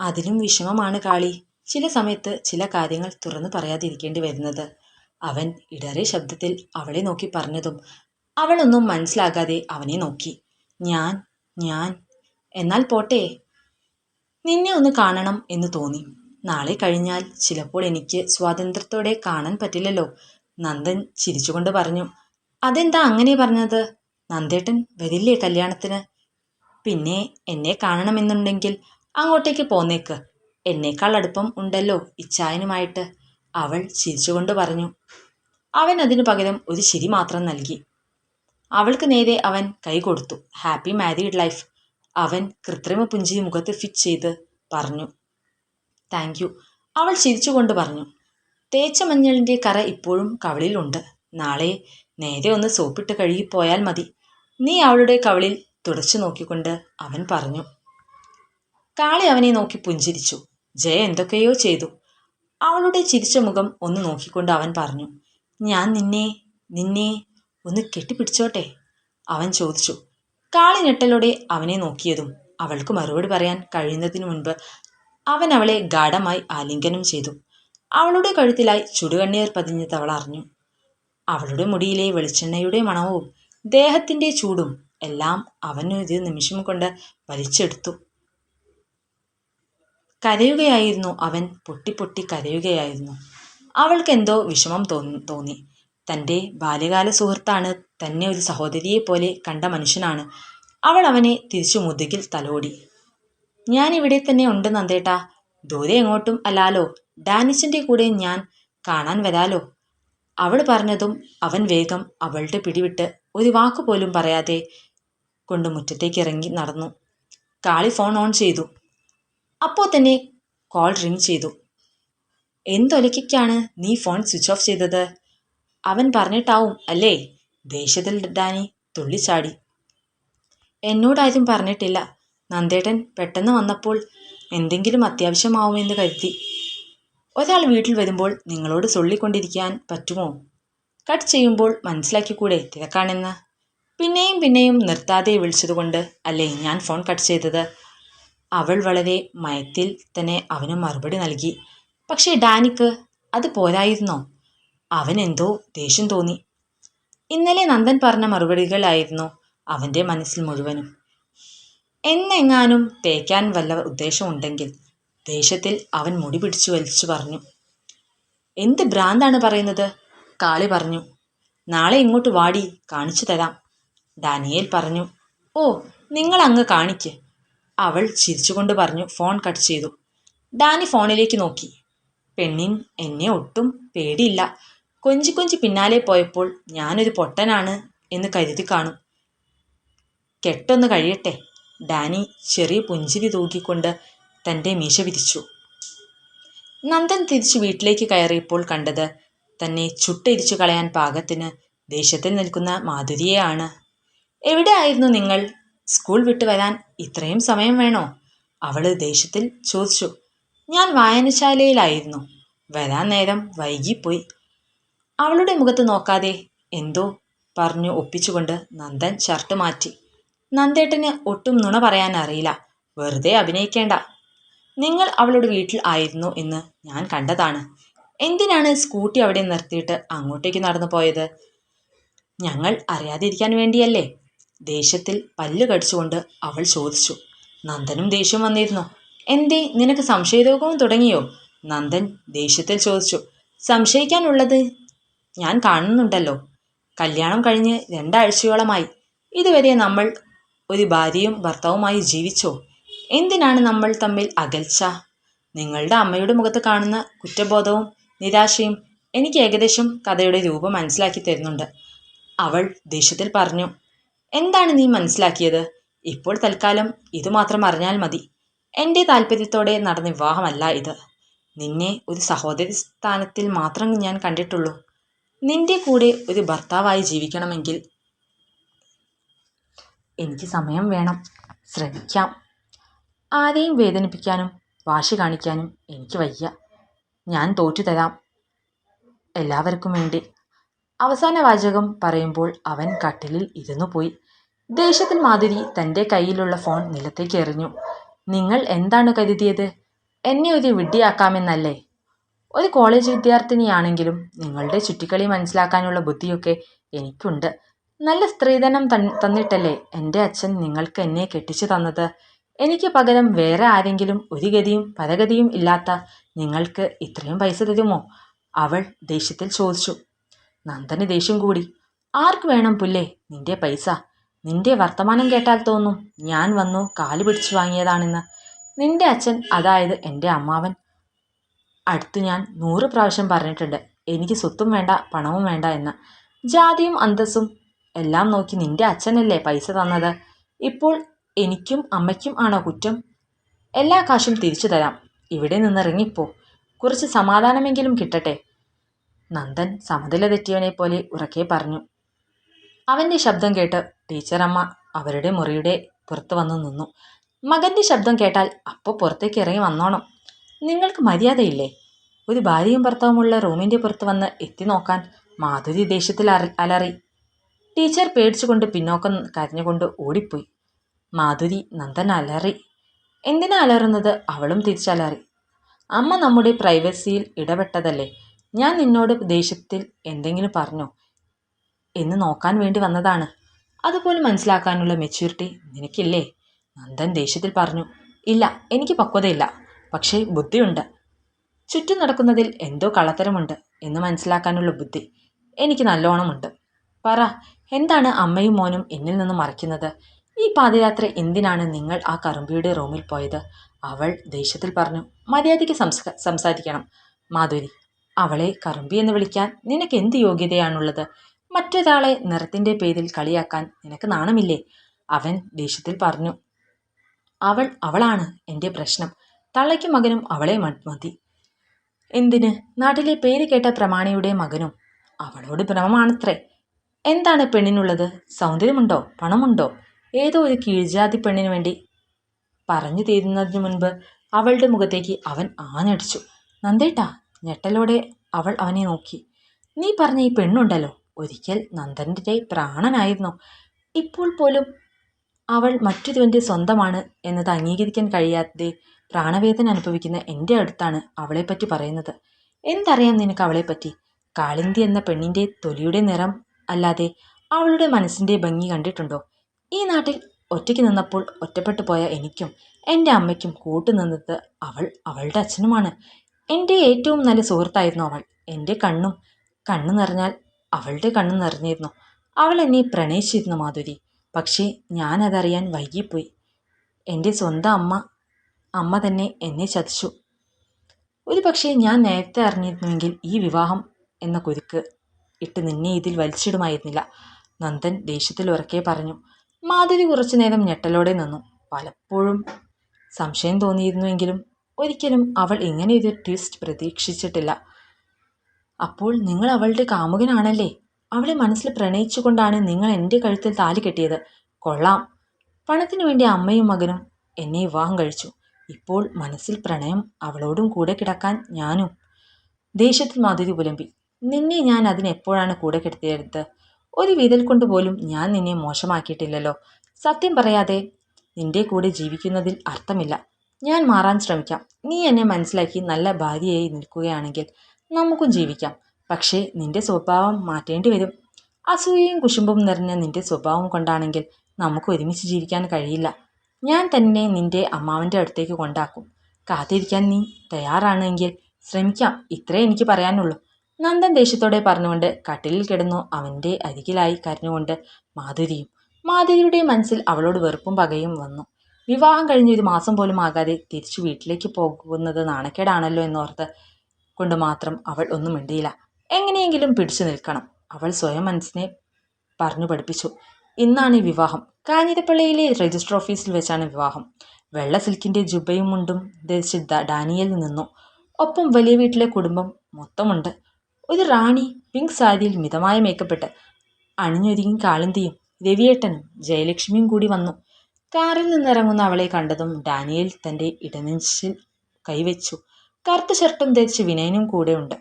അതിലും വിഷമമാണ് കാളി. ചില സമയത്ത് ചില കാര്യങ്ങൾ തുറന്നു പറയാതിരിക്കേണ്ടി വരുന്നത്. അവൻ ഇടറിയ ശബ്ദത്തിൽ അവളെ നോക്കി പറഞ്ഞതും അവളൊന്നും മനസ്സിലാകാതെ അവനെ നോക്കി. ഞാൻ ഞാൻ എന്നാൽ പോട്ടെ. നിന്നെ ഒന്ന് കാണണം എന്ന് തോന്നി. നാളെ കഴിഞ്ഞാൽ ചിലപ്പോൾ എനിക്ക് സ്വാതന്ത്ര്യത്തോടെ കാണാൻ പറ്റില്ലല്ലോ. നന്ദൻ ചിരിച്ചുകൊണ്ട് പറഞ്ഞു. അതെന്താ അങ്ങനെ പറഞ്ഞത്? നന്ദേട്ടൻ വരില്ലേ കല്യാണത്തിന്? പിന്നെ എന്നെ കാണണമെന്നുണ്ടെങ്കിൽ അങ്ങോട്ടേക്ക് പോന്നേക്ക്. എന്നേക്കാൾ അടുപ്പം ഉണ്ടല്ലോ ഇച്ചായനുമായിട്ട് അവൾ ചിരിച്ചുകൊണ്ട് പറഞ്ഞു. അവൻ അതിനു പകരം ഒരു ചിരി മാത്രം നൽകി. അവൾക്ക് നേരെ അവൻ കൈ കൊടുത്തു. ഹാപ്പി മാരീഡ് ലൈഫ് അവൻ കൃത്രിമ പുഞ്ചി മുഖത്ത് ഫിറ്റ് ചെയ്ത് പറഞ്ഞു. താങ്ക് യു അവൾ ചിരിച്ചുകൊണ്ട് പറഞ്ഞു. തേച്ച മഞ്ഞളിന്റെ കറ ഇപ്പോഴും കവളിലുണ്ട്. നാളെ നേരെ ഒന്ന് സോപ്പിട്ട് കഴുകിപ്പോയാൽ മതി. നീ അവളുടെ കവളിൽ തുടച്ചു നോക്കിക്കൊണ്ട് അവൻ പറഞ്ഞു. കാളി അവനെ നോക്കി പുഞ്ചിരിച്ചു. ജയ എന്തൊക്കെയോ ചെയ്തു. അവളുടെ ചിരിച്ച മുഖം ഒന്ന് നോക്കിക്കൊണ്ട് അവൻ പറഞ്ഞു ഞാൻ നിന്നെ നിന്നെ ഒന്ന് കെട്ടിപ്പിടിച്ചോട്ടെ? അവൻ ചോദിച്ചു. കാളി ഞെട്ടലോടെ അവനെ നോക്കിയതും അവൾക്ക് മറുപടി പറയാൻ കഴിയുന്നതിനു മുൻപ് അവൻ അവളെ ഗാഢമായി ആലിംഗനം ചെയ്തു. അവളുടെ കഴുത്തിലായി ചുടുകണ്ണീർ പതിഞ്ഞത് അവൾ അറിഞ്ഞു. അവളുടെ മുടിയിലെ വെളിച്ചെണ്ണയുടെ മണവും ദേഹത്തിന്റെ ചൂടും എല്ലാം അവനൊരു നിമിഷം കൊണ്ട് വലിച്ചെടുത്തു. കരയുകയായിരുന്നു അവൻ പൊട്ടി പൊട്ടി കരയുകയായിരുന്നു. അവൾക്കെന്തോ വിഷമം തോന്നി തോന്നി. തന്റെ ബാല്യകാല സുഹൃത്താണ് തന്നെ ഒരു സഹോദരിയെ പോലെ കണ്ട മനുഷ്യനാണ്. അവൾ അവനെ തിരിച്ചു മുതുകിൽ തലോടി. ഞാൻ ഇവിടെ തന്നെ ഉണ്ട് നന്ദേട്ടാ. ദൂരെ എങ്ങോട്ടും അല്ലാലോ. ഡാനിച്ചിന്റെ കൂടെ ഞാൻ കാണാൻ വരാലോ. അവൾ പറഞ്ഞതും അവൻ വേഗം അവളുടെ പിടിവിട്ട് ഒരു വാക്ക് പോലും പറയാതെ കൊണ്ട് മുറ്റത്തേക്ക് ഇറങ്ങി നടന്നു. കാളി ഫോൺ ഓൺ ചെയ്തു. അപ്പോൾ തന്നെ കോൾ റിങ് ചെയ്തു. എന്തൊലയ്ക്കാണ് നീ ഫോൺ സ്വിച്ച് ഓഫ് ചെയ്തത്? അവൻ പറഞ്ഞിട്ടാവും അല്ലേ? ദേഷ്യത്തിൽ ഡാനി തുള്ളിച്ചാടി. എന്നോടാരും പറഞ്ഞിട്ടില്ല. നന്ദേട്ടൻ പെട്ടെന്ന് വന്നപ്പോൾ എന്തെങ്കിലും അത്യാവശ്യമാവുമെന്ന് കരുതി. ഒരാൾ വീട്ടിൽ വരുമ്പോൾ നിങ്ങളോട് ചൊള്ളിക്കൊണ്ടിരിക്കാൻ പറ്റുമോ? കട്ട് ചെയ്യുമ്പോൾ മനസ്സിലാക്കിക്കൂടെ തിരക്കാണെന്ന്? പിന്നെയും പിന്നെയും നിർത്താതെ വിളിച്ചതുകൊണ്ട് അല്ലേ ഞാൻ ഫോൺ കട്ട് ചെയ്തത്? അവൾ വളരെ മയത്തിൽ തന്നെ അവന് മറുപടി നൽകി. പക്ഷേ ഡാനിക്ക് അത് പോരായിരുന്നോ? അവൻ എന്തോ ദേഷ്യം തോന്നി. ഇന്നലെ നന്ദൻ പറഞ്ഞ മറുപടികളായിരുന്നു അവന്റെ മനസ്സിൽ മുഴുവനും. എന്നെങ്ങാനും തേക്കാൻ വല്ല ഉദ്ദേശമുണ്ടെങ്കിൽ ദേഷ്യത്തിൽ അവൻ മുടി പിടിച്ചു വലിച്ചു പറഞ്ഞു. എന്ത് ഭ്രാന്താണ് പറയുന്നത്? കാളി പറഞ്ഞു. നാളെ ഇങ്ങോട്ട് വാടി കാണിച്ചു തരാം ഡാനിയേൽ പറഞ്ഞു. ഓ നിങ്ങൾ അങ്ങ് കാണിക്ക്. അവൾ ചിരിച്ചുകൊണ്ട് പറഞ്ഞു ഫോൺ കട്ട് ചെയ്തു. ഡാനി ഫോണിലേക്ക് നോക്കി. പെണ്ണിൻ എന്നെ ഒട്ടും പേടിയില്ല. കൊഞ്ചി കൊഞ്ചി പിന്നാലെ പോയപ്പോൾ ഞാനൊരു പൊട്ടനാണ് എന്ന് കരുതി കാണും. കെട്ടൊന്ന് കഴിയട്ടെ. ഡാനി ചെറിയ പുഞ്ചിരി തൂക്കിക്കൊണ്ട് തന്റെ മീശ വിരിച്ചു. നന്ദൻ തിരിച്ചു വീട്ടിലേക്ക് കയറിയപ്പോൾ കണ്ടത് തന്നെ ചുട്ടരിച്ചു കളയാൻ പാകത്തിന് ദേഷ്യത്തിൽ നിൽക്കുന്ന മാധുരിയെയാണ്. എവിടെ ആയിരുന്നു നിങ്ങൾ? സ്കൂൾ വിട്ടു വരാൻ ഇത്രയും സമയം വേണോ? അവൾ ദേഷ്യത്തിൽ ചോദിച്ചു. ഞാൻ വായനശാലയിലായിരുന്നു. വരാൻ നേരം വൈകിപ്പോയി. അവളുടെ മുഖത്ത് നോക്കാതെ എന്തോ പറഞ്ഞു ഒപ്പിച്ചുകൊണ്ട് നന്ദൻ ഷർട്ട് മാറ്റി. നന്ദേട്ടന് ഒട്ടും നുണ പറയാൻ അറിയില്ല. വെറുതെ അഭിനയിക്കേണ്ട. നിങ്ങൾ അവളുടെ വീട്ടിൽ ആയിരുന്നു എന്ന് ഞാൻ കണ്ടതാണ്. എന്തിനാണ് സ്കൂട്ടി അവിടെ നിർത്തിയിട്ട് അങ്ങോട്ടേക്ക് നടന്നു പോയത്? ഞങ്ങൾ അറിയാതിരിക്കാൻ വേണ്ടിയല്ലേ? ദേഷ്യത്തിൽ പല്ല് കടിച്ചുകൊണ്ട് അവൾ ചോദിച്ചു നന്ദനും ദേഷ്യം വന്നിരുന്നു? എന്തേ നിനക്ക് സംശയരോഗവും തുടങ്ങിയോ? നന്ദൻ ദേഷ്യത്തിൽ ചോദിച്ചു സംശയിക്കാനുള്ളത്? ഞാൻ കാണുന്നുണ്ടല്ലോ. കല്യാണം കഴിഞ്ഞ് രണ്ടാഴ്ചയോളമായി. ഇതുവരെ നമ്മൾ ഒരു ഭാര്യയും ഭർത്താവുമായി ജീവിച്ചോ? എന്തിനാണ് നമ്മൾ തമ്മിൽ അകൽച്ച? നിങ്ങളുടെ അമ്മയുടെ മുഖത്ത് കാണുന്ന കുറ്റബോധവും നിരാശയും എനിക്ക് ഏകദേശം കഥയുടെ രൂപം മനസ്സിലാക്കി തരുന്നുണ്ട്. അവൾ ദേഷ്യത്തിൽ പറഞ്ഞു എന്താണ് നീ മനസ്സിലാക്കിയത്? ഇപ്പോൾ തൽക്കാലം ഇതുമാത്രം അറിഞ്ഞാൽ മതി. എന്റെ താല്പര്യത്തോടെ നടന്ന വിവാഹമല്ല ഇത്. നിന്നെ ഒരു സഹോദരി സ്ഥാനത്തിൽ മാത്രം ഞാൻ കണ്ടിട്ടുള്ളൂ. നിന്റെ കൂടെ ഒരു ഭർത്താവായി ജീവിക്കണമെങ്കിൽ എനിക്ക് സമയം വേണം. ശ്രമിക്കാം. ആരെയും വേദനിപ്പിക്കാനും വാശി കാണിക്കാനും എനിക്ക് വയ്യ. ഞാൻ തോറ്റു തരാം. എല്ലാവർക്കും വേണ്ടി. അവസാന വാചകം പറയുമ്പോൾ അവൻ കട്ടിലിൽ ഇരുന്നു പോയി. ദേഷ്യത്തിൽ മാധുരി തന്റെ കയ്യിലുള്ള ഫോൺ നിലത്തേക്ക് എറിഞ്ഞു. നിങ്ങൾ എന്താണ് കരുതിയത്? എന്നെ ഒരു വിഡ്ഢിയാക്കാമെന്നല്ലേ? ഒരു കോളേജ് വിദ്യാർത്ഥിനിയാണെങ്കിലും നിങ്ങളുടെ ചുറ്റിക്കളി മനസ്സിലാക്കാനുള്ള ബുദ്ധിയൊക്കെ എനിക്കുണ്ട്. നല്ല സ്ത്രീധനം തന്നിട്ടല്ലേ എന്റെ അച്ഛൻ നിങ്ങൾക്ക് എന്നെ കെട്ടിച്ചു തന്നത്? എനിക്ക് പകരം വേറെ ആരെങ്കിലും ഒരു ഗതിയും പരഗതിയും ഇല്ലാത്ത നിങ്ങൾക്ക് ഇത്രയും പൈസ തരുമോ? അവൾ ദേഷ്യത്തിൽ ചോദിച്ചു. നന്ദന് ദേഷ്യം കൂടി. ആർക്ക് വേണം പുല്ലേ? നിന്റെ പൈസ. നിന്റെ വർത്തമാനം കേട്ടാൽ തോന്നും. ഞാൻ വന്നു കാൽ പിടിച്ചു വാങ്ങിയതാണെന്ന്. നിന്റെ അച്ഛൻ അതായത് എന്റെ അമ്മാവൻ. അടുത്ത് ഞാൻ നൂറ് പ്രാവശ്യം പറഞ്ഞിട്ടുണ്ട്. എനിക്ക് സ്വത്തും വേണ്ട പണവും വേണ്ട എന്ന്. ജാതിയും അന്തസ്സും എല്ലാം നോക്കി നിന്റെ അച്ഛനല്ലേ പൈസ തന്നത്? ഇപ്പോൾ എനിക്കും അമ്മയ്ക്കും ആണോ കുറ്റം? എല്ലാ കാശും തിരിച്ചു തരാം. ഇവിടെ നിന്നിറങ്ങിപ്പോ കുറച്ച് സമാധാനമെങ്കിലും കിട്ടട്ടെ. നന്ദൻ സമനില തെറ്റിയവനെ പോലെ ഉറക്കെ പറഞ്ഞു. അവന്റെ ശബ്ദം കേട്ട് ടീച്ചറമ്മ അവരുടെ മുറിയുടെ പുറത്ത് വന്നു നിന്നു. മകന്റെ ശബ്ദം കേട്ടാൽ അപ്പോൾ പുറത്തേക്ക് ഇറങ്ങി വന്നോണം. നിങ്ങൾക്ക് മര്യാദയില്ലേ? ഒരു ഭാര്യയും ഭർത്താവുമുള്ള റൂമിന്റെ പുറത്ത് വന്ന് എത്തി നോക്കാൻ മാധുരി ദേഷ്യത്തിൽ അലറി. ടീച്ചർ പേടിച്ചുകൊണ്ട് പിന്നോക്കം കരഞ്ഞുകൊണ്ട് ഓടിപ്പോയി. മാധുരി നന്ദൻ അലറി. എന്തിനാ അലറുന്നത്? അവളും തിരിച്ചലറി. അമ്മ നമ്മുടെ പ്രൈവസിയിൽ ഇടപെട്ടതല്ലേ? ഞാൻ നിന്നോട് ദേഷ്യത്തിൽ എന്തെങ്കിലും പറഞ്ഞോ? എന്ന് നോക്കാൻ വേണ്ടി വന്നതാണ്. അതുപോലെ മനസ്സിലാക്കാനുള്ള മെച്യൂരിറ്റി നിനക്കില്ലേ? നന്ദൻ ദേഷ്യത്തിൽ പറഞ്ഞു. ഇല്ല എനിക്ക് പക്വതയില്ല. പക്ഷേ ബുദ്ധിയുണ്ട്. ചുറ്റും നടക്കുന്നതിൽ എന്തോ കള്ളത്തരമുണ്ട് എന്ന് മനസ്സിലാക്കാനുള്ള ബുദ്ധി എനിക്ക് നല്ലോണമുണ്ട്. പറ എന്താണ് അമ്മയും മോനും എന്നിൽ നിന്ന് മറയ്ക്കുന്നത്? ഈ പാദയാത്ര എന്തിനാണ് നിങ്ങൾ ആ കറുമ്പിയുടെ റൂമിൽ പോയത്? അവൾ ദേഷ്യത്തിൽ പറഞ്ഞു. മര്യാദയ്ക്ക് സംസാരിക്കണം. മാധുരി അവളെ കറുമ്പി എന്ന് വിളിക്കാൻ നിനക്ക് എന്ത് യോഗ്യതയാണുള്ളത്? മറ്റൊരാളെ നിറത്തിന്റെ പേരിൽ കളിയാക്കാൻ നിനക്ക് നാണമില്ലേ? അവൻ ദേഷ്യത്തിൽ പറഞ്ഞു. അവൾ അവളാണ് എന്റെ പ്രശ്നം. തള്ളയ്ക്കും മകനും അവളെ മതി. എന്തിന്? നാട്ടിലെ പേര് കേട്ട പ്രമാണിയുടെ മകനും അവളോട് ഭ്രമമാണത്രേ. എന്താണ് പെണ്ണിനുള്ളത്? സൗന്ദര്യമുണ്ടോ? പണമുണ്ടോ? ഏതോ ഒരു കീഴ്ജാതി പെണ്ണിനു വേണ്ടി പറഞ്ഞു തീരുന്നതിന് മുൻപ് അവളുടെ മുഖത്തേക്ക് അവൻ ആഞ്ഞടിച്ചു. നന്ദേട്ടാ ഞെട്ടലോടെ അവൾ അവനെ നോക്കി. നീ പറഞ്ഞ ഈ പെണ്ണുണ്ടല്ലോ. ഒരിക്കൽ നന്ദന്റെ പ്രാണനായിരുന്നു. ഇപ്പോൾ പോലും അവൾ മറ്റൊരുവന്റെ സ്വന്തമാണ് എന്നത് അംഗീകരിക്കാൻ കഴിയാതെ പ്രാണവേദന അനുഭവിക്കുന്ന എന്റെ അടുത്താണ് അവളെപ്പറ്റി പറയുന്നത്. എന്തറിയാം നിനക്ക് അവളെപ്പറ്റി? കാളിന്തി എന്ന പെണ്ണിന്റെ തൊലിയുടെ നിറം അല്ലാതെ അവളുടെ മനസ്സിന്റെ ഭംഗി കണ്ടിട്ടുണ്ടോ? ഈ നാട്ടിൽ ഒറ്റയ്ക്ക് നിന്നപ്പോൾ ഒറ്റപ്പെട്ടു പോയ എനിക്കും എന്റെ അമ്മയ്ക്കും കൂട്ടുനിന്നത് അവൾ അവളുടെ അച്ഛനുമാണ്. എന്റെ ഏറ്റവും നല്ല സുഹൃത്തായിരുന്നു അവൾ. എന്റെ കണ്ണും കണ്ണു നിറഞ്ഞാൽ അവളുടെ കണ്ണു നിറഞ്ഞിരുന്നു. അവൾ എന്നെ പ്രണയിച്ചിരുന്നു മാധുരി. പക്ഷേ ഞാനതറിയാൻ വൈകിപ്പോയി. എന്റെ സ്വന്തം അമ്മ അമ്മ തന്നെ എന്നെ ചതിച്ചു. ഒരു പക്ഷേ ഞാൻ നേരത്തെ അറിഞ്ഞിരുന്നുവെങ്കിൽ ഈ വിവാഹം എന്ന കുരുക്ക് ഇട്ട് നിന്നെ ഇതിൽ വലിച്ചിടുമായിരുന്നില്ല. നന്ദൻ ദേഷ്യത്തിൽ ഉറക്കെ പറഞ്ഞു. മാധുരി കുറച്ചു നേരം ഞെട്ടലോടെ നിന്നു. പലപ്പോഴും സംശയം തോന്നിയിരുന്നുവെങ്കിലും ഒരിക്കലും അവൾ ഇങ്ങനെയൊരു ട്വിസ്റ്റ് പ്രതീക്ഷിച്ചിട്ടില്ല. അപ്പോൾ നിങ്ങൾ അവളുടെ കാമുകനാണല്ലേ? അവളെ മനസ്സിൽ പ്രണയിച്ചുകൊണ്ടാണ് നിങ്ങൾ എന്റെ കഴുത്തിൽ താലി കെട്ടിയത്. കൊള്ളാം. പണത്തിനു വേണ്ടി അമ്മയും മകനും എന്നെ വിവാഹം കഴിച്ചു. ഇപ്പോൾ മനസ്സിൽ പ്രണയം അവളോടും കൂടെ കിടക്കാൻ ഞാനും ദേഷ്യത്തിൽ മാധുരി പുലമ്പി. നിന്നെ ഞാൻ അതിനെപ്പോഴാണ് കൂടെ കിടത്തിയത്? ഒരു വിതൽ കൊണ്ട് പോലും ഞാൻ നിന്നെ മോശമാക്കിയിട്ടില്ലല്ലോ. സത്യം പറയാതെ നിന്റെ കൂടെ ജീവിക്കുന്നതിൽ അർത്ഥമില്ല. ഞാൻ മാറാൻ ശ്രമിക്കാം. നീ എന്നെ മനസ്സിലാക്കി നല്ല ഭാര്യയായി നിൽക്കുകയാണെങ്കിൽ നമുക്കും ജീവിക്കാം. പക്ഷേ നിന്റെ സ്വഭാവം മാറ്റേണ്ടി വരും. അസൂയയും കുശുമ്പും നിറഞ്ഞ നിന്റെ സ്വഭാവം കൊണ്ടാണെങ്കിൽ നമുക്ക് ഒരുമിച്ച് ജീവിക്കാൻ കഴിയില്ല. ഞാൻ തന്നെ നിന്റെ അമ്മാവന്റെ അടുത്തേക്ക് കൊണ്ടാക്കും. കാത്തിരിക്കാൻ നീ തയ്യാറാണെങ്കിൽ ശ്രമിക്കാം. ഇത്രേ എനിക്ക് പറയാനുള്ളൂ. നന്ദൻ ദേഷ്യത്തോടെ പറഞ്ഞുകൊണ്ട് കട്ടിലിൽ കിടന്നു അവന്റെ അരികിലായി കരഞ്ഞുകൊണ്ട് മാധുരിയും മാധുരിയുടെ മനസ്സിൽ അവളോട് വെറുപ്പും പകയും വന്നു. വിവാഹം കഴിഞ്ഞ് ഒരു മാസം പോലും ആകാതെ തിരിച്ചു വീട്ടിലേക്ക് പോകുന്നത് നാണക്കേടാണല്ലോ എന്നോർത്ത് കൊണ്ട് മാത്രം അവൾ ഒന്നും മിണ്ടിയില്ല. എങ്ങനെയെങ്കിലും പിടിച്ചു നിൽക്കണം. അവൾ സ്വയം മനസ്സിനെ പറഞ്ഞു പഠിപ്പിച്ചു. ഇന്നാണ് ഈ വിവാഹം. കാഞ്ഞിരപ്പള്ളിയിലെ രജിസ്റ്റർ ഓഫീസിൽ വെച്ചാണ് വിവാഹം. വെള്ള സിൽക്കിന്റെ ജുബയും മുണ്ടും ധരിച്ച് ഡാനിയൽ നിന്നു. ഒപ്പം വലിയ വീട്ടിലെ കുടുംബം മൊത്തമുണ്ട്. ഒരു റാണി പിങ്ക് സാരിയിൽ മിതമായ മേക്കപ്പെട്ട് അണിഞ്ഞൊരുങ്ങി കാളിന്തിയും രവിയേട്ടനും ജയലക്ഷ്മിയും കൂടി വന്നു. കാറിൽ നിന്നിറങ്ങുന്ന അവളെ കണ്ടതും ഡാനിയൽ തന്റെ ഇടനെഞ്ചിൽ കൈവച്ചു. കറുത്ത ഷർട്ടും ധരിച്ച് വിനയനും കൂടെയുണ്ട്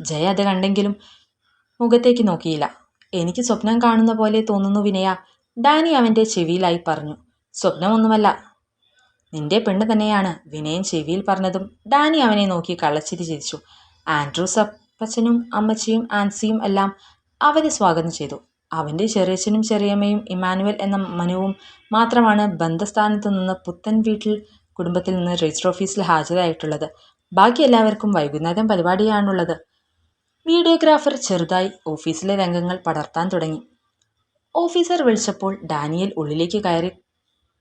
ജയ അത് കണ്ടെങ്കിലും മുഖത്തേക്ക് നോക്കിയില്ല. എനിക്ക് സ്വപ്നം കാണുന്ന പോലെ തോന്നുന്നു വിനയ. ഡാനി അവന്റെ ചെവിയിലായി പറഞ്ഞു. സ്വപ്നമൊന്നുമല്ല. നിന്റെ പെണ്ണ് തന്നെയാണ് വിനയൻ ചെവിയിൽ പറഞ്ഞതും ഡാനി അവനെ നോക്കി കള്ളച്ചിരി ചിരിച്ചു. ആൻഡ്രൂസ് അപ്പച്ചനും അമ്മച്ചിയും ആൻസിയും എല്ലാം അവരെ സ്വാഗതം ചെയ്തു. അവന്റെ ചെറിയച്ഛനും ചെറിയമ്മയും ഇമാനുവൽ എന്ന മനുവും മാത്രമാണ് പുത്തൻ വീട്ടിൽ കുടുംബത്തിൽ നിന്ന് രജിസ്റ്റർ ഓഫീസിൽ ഹാജരായിട്ടുള്ളത്. ബാക്കി എല്ലാവർക്കും വൈകുന്നേരം പരിപാടിയാണുള്ളത്. വീഡിയോഗ്രാഫർ ചെറുതായി ഓഫീസിലെ രംഗങ്ങൾ പടർത്താൻ തുടങ്ങി. ഓഫീസർ വിളിച്ചപ്പോൾ ഡാനിയൽ ഉള്ളിലേക്ക് കയറി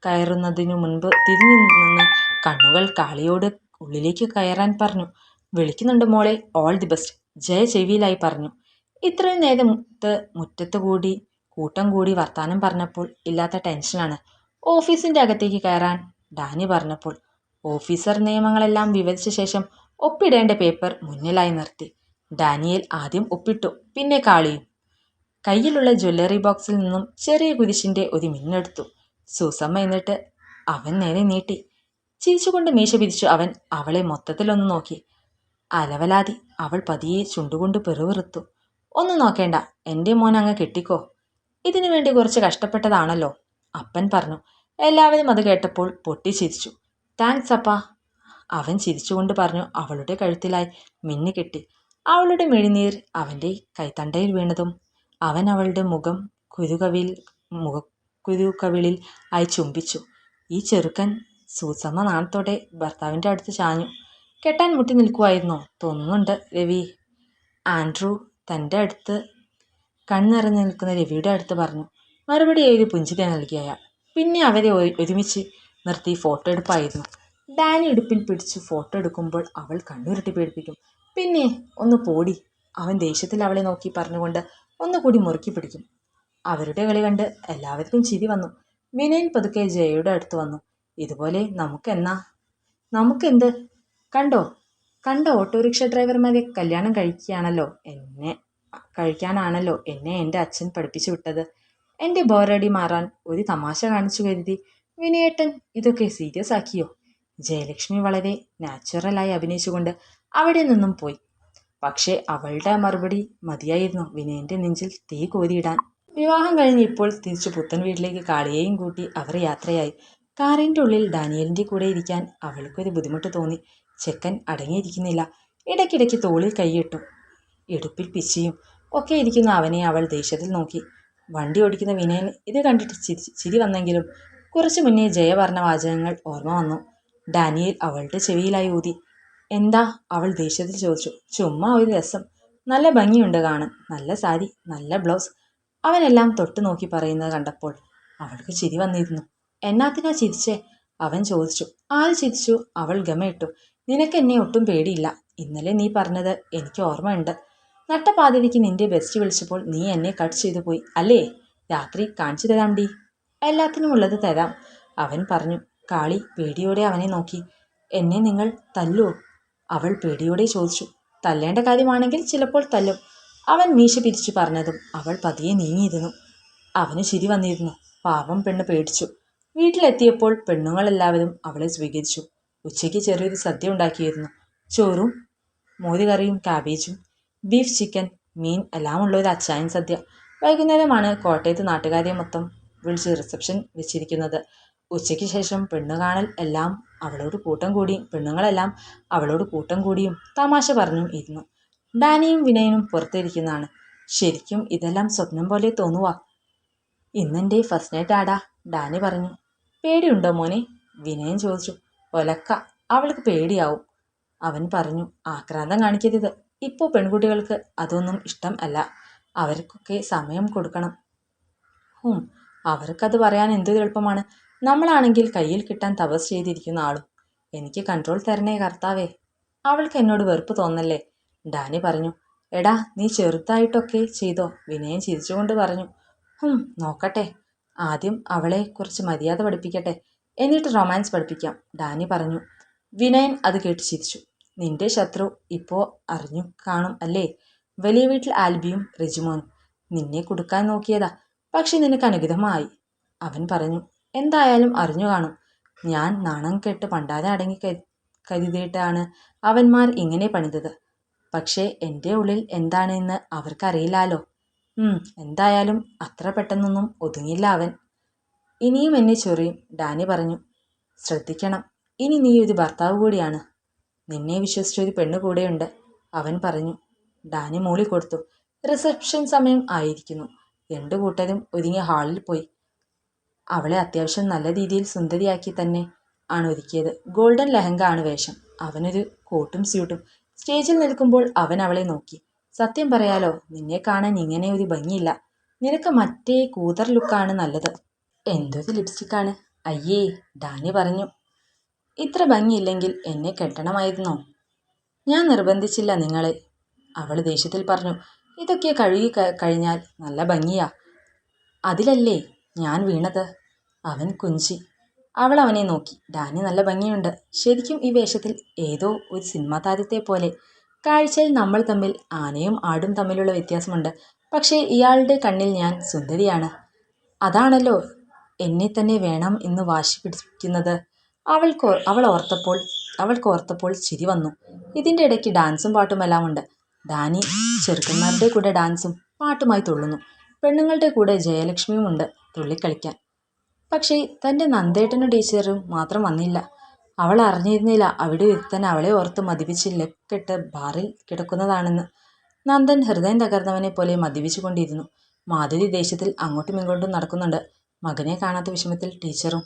കയറുന്നതിനു മുൻപ് തിരിഞ്ഞു നിന്ന് കണ്ണുകൾ കാളിയോട് ഉള്ളിലേക്ക് കയറാൻ പറഞ്ഞു. വിളിക്കുന്നുണ്ട് മോളെ ഓൾ ദി ബെസ്റ്റ് ജയ ചെവിയിലായി പറഞ്ഞു. ഇത്രയും നേരത്ത് മുറ്റത്ത് കൂടി കൂട്ടം കൂടി വർത്താനം പറഞ്ഞപ്പോൾ ഇല്ലാത്ത ടെൻഷനാണ്. ഓഫീസിന്റെ അകത്തേക്ക് കയറാൻ ഡാനി പറഞ്ഞപ്പോൾ ഓഫീസർ നിയമങ്ങളെല്ലാം വിവരിച്ച ശേഷം ഒപ്പിടേണ്ട പേപ്പർ മുന്നിലായി നിർത്തി. ഡാനിയൽ ആദ്യം ഒപ്പിട്ടു പിന്നെ കാളിയും. കയ്യിലുള്ള ജ്വല്ലറി ബോക്സിൽ നിന്നും ചെറിയ കുരിശിന്റെ ഒരു മിന്നെടുത്തു. സൂസമ്മ എന്നിട്ട് അവൻ നേരെ നീട്ടി. ചിരിച്ചുകൊണ്ട് മീശ പിരിച്ചു അവൻ അവളെ മൊത്തത്തിലൊന്ന് നോക്കി. അലവലാതി അവൾ പതിയെ ചുണ്ടുകൊണ്ട് പെറുവിറുത്തു. ഒന്നും നോക്കേണ്ട. എന്റെ മോൻ അങ്ങ് കെട്ടിക്കോ. ഇതിനു വേണ്ടി കുറച്ച് കഷ്ടപ്പെട്ടതാണല്ലോ. അപ്പൻ പറഞ്ഞു. എല്ലാവരും അത് കേട്ടപ്പോൾ പൊട്ടി ചിരിച്ചു. താങ്ക്സ് അപ്പ. അവൻ ചിരിച്ചുകൊണ്ട് പറഞ്ഞു. അവളുടെ കഴുത്തിലായി മിന്നി കെട്ടി. അവളുടെ മിഴിനീർ അവന്റെ കൈത്തണ്ടയിൽ വീണതും അവൻ അവളുടെ മുഖം കുരുകവിൽ കുരുകവിളിൽ ആയി ചുംബിച്ചു. ഈ ചെറുക്കൻ സൂസമ്മ നാണത്തോടെ ഭർത്താവിന്റെ അടുത്ത് ചാഞ്ഞു. കെട്ടാൻ മുട്ടി നിൽക്കുമായിരുന്നോ തോന്നുന്നുണ്ട് രവി. ആൻഡ്രൂ തന്റെ അടുത്ത് കണ്ണിറഞ്ഞു നിൽക്കുന്ന രവിയുടെ അടുത്ത് പറഞ്ഞു മറുപടി ഒരു പുഞ്ചിരി നൽകി അയാൾ. പിന്നെ അവരെ ഒരുമിച്ച് നിർത്തി ഫോട്ടോ എടുപ്പായിരുന്നു. ഡാനി ഇടുപ്പിൽ പിടിച്ച് ഫോട്ടോ എടുക്കുമ്പോൾ അവൾ കണ്ണുരുട്ടി പേടിപ്പിക്കും. പിന്നെ ഒന്ന് പോടി അവൻ ദേഷ്യത്തിൽ അവളെ നോക്കി പറഞ്ഞുകൊണ്ട് ഒന്നുകൂടി മുറുക്കി പിടിക്കും. അവരുടെ കളി കണ്ട് എല്ലാവർക്കും ചിരി വന്നു. വിനയൻ പതുക്കെ ജയയുടെ അടുത്ത് വന്നു. ഇതുപോലെ നമുക്കെന്നാ നമുക്കെന്ത് കണ്ടോ? കണ്ടോ ഓട്ടോറിക്ഷ ഡ്രൈവർമാരെ കല്യാണം കഴിക്കുകയാണല്ലോ? എന്നെ കഴിക്കാനാണല്ലോ? എന്നെ എന്റെ അച്ഛൻ പഠിപ്പിച്ചു വിട്ടത്. എന്റെ ബോറടി മാറാൻ ഒരു തമാശ കാണിച്ചു കരുതി. വിനയേട്ടൻ ഇതൊക്കെ സീരിയസ് ആക്കിയോ? ജയലക്ഷ്മി വളരെ നാച്ചുറലായി അഭിനയിച്ചുകൊണ്ട് അവിടെ നിന്നും പോയി. പക്ഷേ അവളുടെ മറുപടി മതിയായിരുന്നു വിനയന്റെ നെഞ്ചിൽ തീ കോരിയിടാൻ. വിവാഹം കഴിഞ്ഞ് ഇപ്പോൾ തിരിച്ചു പുത്തൻ വീട്ടിലേക്ക് കാളിയെയും കൂട്ടി അവർ യാത്രയായി. കാറിന്റെ ഉള്ളിൽ ഡാനിയലിന്റെ കൂടെ ഇരിക്കാൻ അവൾക്കൊരു ബുദ്ധിമുട്ട് തോന്നി. ചെക്കൻ അടങ്ങിയിരിക്കുന്നില്ല. ഇടയ്ക്കിടയ്ക്ക് തോളിൽ കൈയിട്ടു ഇടുപ്പിൽ പിച്ചിയും ഒക്കെ ഇരിക്കുന്ന അവനെ അവൾ ദേഷ്യത്തിൽ നോക്കി. വണ്ടി ഓടിക്കുന്ന വിനയൻ ഇത് കണ്ടിട്ട് ചിരി ചിരി വന്നെങ്കിലും കുറച്ചു മുന്നേ ജയ പറഞ്ഞ വാചകങ്ങൾ ഓർമ്മ വന്നു. ഡാനിയൽ അവളുടെ ചെവിയിലായി ഊതി. എന്താ? അവൾ ദേഷ്യത്തിൽ ചോദിച്ചു. ചുമ്മാ ഒരു രസം. നല്ല ഭംഗിയുണ്ട് കാണാൻ. നല്ല സാരി നല്ല ബ്ലൗസ്. അവനെല്ലാം തൊട്ടു നോക്കി പറയുന്നത് കണ്ടപ്പോൾ അവൾക്ക് ചിരി വന്നിരുന്നു. എന്നാത്തിനാ ചിരിച്ചേ? അവൻ ചോദിച്ചു. ആര് ചിരിച്ചു? അവൾ ഗമയിട്ടു നിനക്ക് എന്നെ ഒട്ടും പേടിയില്ല. ഇന്നലെ നീ പറഞ്ഞത് എനിക്ക് ഓർമ്മയുണ്ട്. നട്ടപാതിരിക്ക് നിന്റെ ബെസ്റ്റ് വിളിച്ചപ്പോൾ നീ എന്നെ കട്ട് ചെയ്തു പോയി. അല്ലേ? രാത്രി കാണിച്ചു തരാം ഡി. എല്ലാത്തിനും ഉള്ളത് തരാം. അവൻ പറഞ്ഞു. കാളി പേടിയോടെ അവനെ നോക്കി. എന്നെ നിങ്ങൾ തല്ലുവോ അവൾ പേടിയോടെ ചോദിച്ചു. തല്ലേണ്ട കാര്യമാണെങ്കിൽ ചിലപ്പോൾ തല്ലും. അവൻ മീശ പിരിച്ചു പറഞ്ഞതും അവൾ പതിയെ നീങ്ങിയിരുന്നു. അവന് ചിരി വന്നിരുന്നു. പാവം പെണ്ണ് പേടിച്ചു. വീട്ടിലെത്തിയപ്പോൾ പെണ്ണുങ്ങളെല്ലാവരും അവളെ സ്വീകരിച്ചു. ഉച്ചയ്ക്ക് ചെറിയൊരു സദ്യ ഉണ്ടാക്കിയിരുന്നു. ചോറും മോരുകറിയും കാബേജും ബീഫ് ചിക്കൻ മീൻ എല്ലാമുള്ള ഒരു അച്ചായൻ സദ്യ. വൈകുന്നേരമാണ് കോട്ടയത്ത് നാട്ടുകാരെ മൊത്തം വിളിച്ച് റിസപ്ഷൻ വെച്ചിരിക്കുന്നത്. ഉച്ചയ്ക്ക് ശേഷം പെണ്ണു കാണൽ എല്ലാം അവളോട് കൂട്ടം കൂടിയും പെണ്ണുങ്ങളെല്ലാം അവളോട് കൂട്ടം കൂടിയും തമാശ പറഞ്ഞും ഇരുന്നു. ഡാനിയും വിനയനും പുറത്തിരിക്കുന്നതാണ്. ശരിക്കും ഇതെല്ലാം സ്വപ്നം പോലെ തോന്നുക ഇന്നെന്റെ ഫസ്റ്റ് നൈറ്റ് ആടാ ഡാനി പറഞ്ഞു. പേടിയുണ്ടോ മോനെ? വിനയൻ ചോദിച്ചു. ഒലക്ക. അവൾക്ക് പേടിയാവും. അവൻ പറഞ്ഞു ആക്രാന്തം കാണിക്കരുത്. ഇപ്പോൾ പെൺകുട്ടികൾക്ക് അതൊന്നും ഇഷ്ടം അല്ല. അവർക്കൊക്കെ സമയം കൊടുക്കണം. ഹും അവർക്കത് പറയാൻ എന്തൊരു എളുപ്പമാണ്. നമ്മളാണെങ്കിൽ കയ്യിൽ കിട്ടാൻ തപസ് ചെയ്തിരിക്കുന്ന ആളും. എനിക്ക് കൺട്രോൾ തരണേ കർത്താവേ. അവൾക്ക് എന്നോട് വെറുപ്പ് തോന്നല്ലേ. ഡാനി പറഞ്ഞു എടാ നീ ചെറുതായിട്ടൊക്കെ ചെയ്തോ? വിനയൻ ചിരിച്ചുകൊണ്ട് പറഞ്ഞു ഹും നോക്കട്ടെ. ആദ്യം അവളെ കുറച്ച് മര്യാദ പഠിപ്പിക്കട്ടെ. എന്നിട്ട് റൊമാൻസ് പഠിപ്പിക്കാം. ഡാനി പറഞ്ഞു. വിനയൻ അത് കേട്ട് ചിരിച്ചു. നിന്റെ ശത്രു ഇപ്പോൾ അറിഞ്ഞു കാണും അല്ലേ? വലിയ വീട്ടിൽ ആൽബിയും റിജിമോനും. നിന്നെ കൊടുക്കാൻ നോക്കിയതാ. പക്ഷെ നിനക്ക് അനുഗ്രഹമായി. അവൻ പറഞ്ഞു. എന്തായാലും അറിഞ്ഞു കാണും. ഞാൻ നാണം കെട്ട് പണ്ടാതെ അടങ്ങി കരുതിയിട്ടാണ് അവന്മാർ ഇങ്ങനെ പണിതത്. പക്ഷേ എന്റെ ഉള്ളിൽ എന്താണെന്ന് അവർക്കറിയില്ലാലോ. എന്തായാലും അത്ര പെട്ടെന്നൊന്നും ഒതുങ്ങില്ല അവൻ. ഇനിയും എന്നെ ചൊറിയും ഡാനി പറഞ്ഞു ശ്രദ്ധിക്കണം. ഇനി നീ ഒരു ഭർത്താവ് കൂടിയാണ്. നിന്നെ വിശ്വസിച്ചൊരു പെണ്ണ് കൂടെയുണ്ട് അവൻ പറഞ്ഞു. ഡാനി മൂളി കൊടുത്തു. റിസപ്ഷൻ സമയം ആയിരിക്കുന്നു. രണ്ടു കൂട്ടരും ഒരുങ്ങിയ ഹാളിൽ പോയി. അവളെ അത്യാവശ്യം നല്ല രീതിയിൽ സുന്ദരിയാക്കി തന്നെ ആണ് ഒരുക്കിയത്. ഗോൾഡൻ ലെഹങ്ക ആണ് വേഷം. അവനൊരു കോട്ടും സ്യൂട്ടും. സ്റ്റേജിൽ നിൽക്കുമ്പോൾ അവൻ അവളെ നോക്കി. സത്യം പറയാലോ നിന്നെ കാണാൻ ഇങ്ങനെ ഒരു ഭംഗിയില്ല. നിനക്ക് മറ്റേ കൂതർ ലുക്കാണ് നല്ലത്. എന്തൊരു ലിപ്സ്റ്റിക്കാണ് അയ്യേ ഡാനി പറഞ്ഞു. ഇത്ര ഭംഗിയില്ലെങ്കിൽ എന്നെ കെട്ടണമായിരുന്നോ? ഞാൻ നിർബന്ധിച്ചില്ല നിങ്ങളെ. അവൾ ദേഷ്യത്തിൽ പറഞ്ഞു. ഇതൊക്കെ കഴുകി കഴിഞ്ഞാൽ നല്ല ഭംഗിയാ. അതിലല്ലേ ഞാൻ വീണത്? അവൻ കുഞ്ചി അവൾ അവനെ നോക്കി. ഡാനി നല്ല ഭംഗിയുണ്ട്. ശരിക്കും ഈ വേഷത്തിൽ ഏതോ ഒരു സിനിമാ താരത്തെ പോലെ. കാഴ്ചയിൽ നമ്മൾ തമ്മിൽ ആനയും ആടും തമ്മിലുള്ള വ്യത്യാസമുണ്ട്. പക്ഷേ ഇയാളുടെ കണ്ണിൽ ഞാൻ സുന്ദരിയാണ്. അതാണല്ലോ എന്നെ തന്നെ വേണം എന്ന് വാശി പിടിക്കുന്നത് അവൾക്ക് അവൾ ഓർത്തപ്പോൾ അവൾക്ക് ഓർത്തപ്പോൾ ചിരി വന്നു. ഇതിന്റെ ഇടയ്ക്ക് ഡാൻസും പാട്ടുമെല്ലാം ഉണ്ട്. ഡാനി ചെറുക്കന്മാരുടെ കൂടെ ഡാൻസും പാട്ടുമായി തുള്ളുന്നു. പെണ്ണുങ്ങളുടെ കൂടെ ജയലക്ഷ്മിയും ഉണ്ട് തുള്ളിക്കളിക്കാൻ. പക്ഷേ തന്റെ നന്ദേട്ടനും ടീച്ചറും മാത്രം വന്നില്ല. അവൾ അറിഞ്ഞിരുന്നില്ല അവിടെ ഒരുത്തൻ അവളെ ഓർത്ത് മദ്യപിച്ച് ലക്കിട്ട് ബാറിൽ കിടക്കുന്നതാണെന്ന്. നന്ദൻ ഹൃദയം തകർന്നവനെ പോലെ മദ്യപിച്ചുകൊണ്ടിരുന്നു. മാധുരി ദേശത്തിൽ അങ്ങോട്ടും ഇങ്ങോട്ടും നടക്കുന്നുണ്ട്. മകനെ കാണാത്ത വിഷമത്തിൽ ടീച്ചറും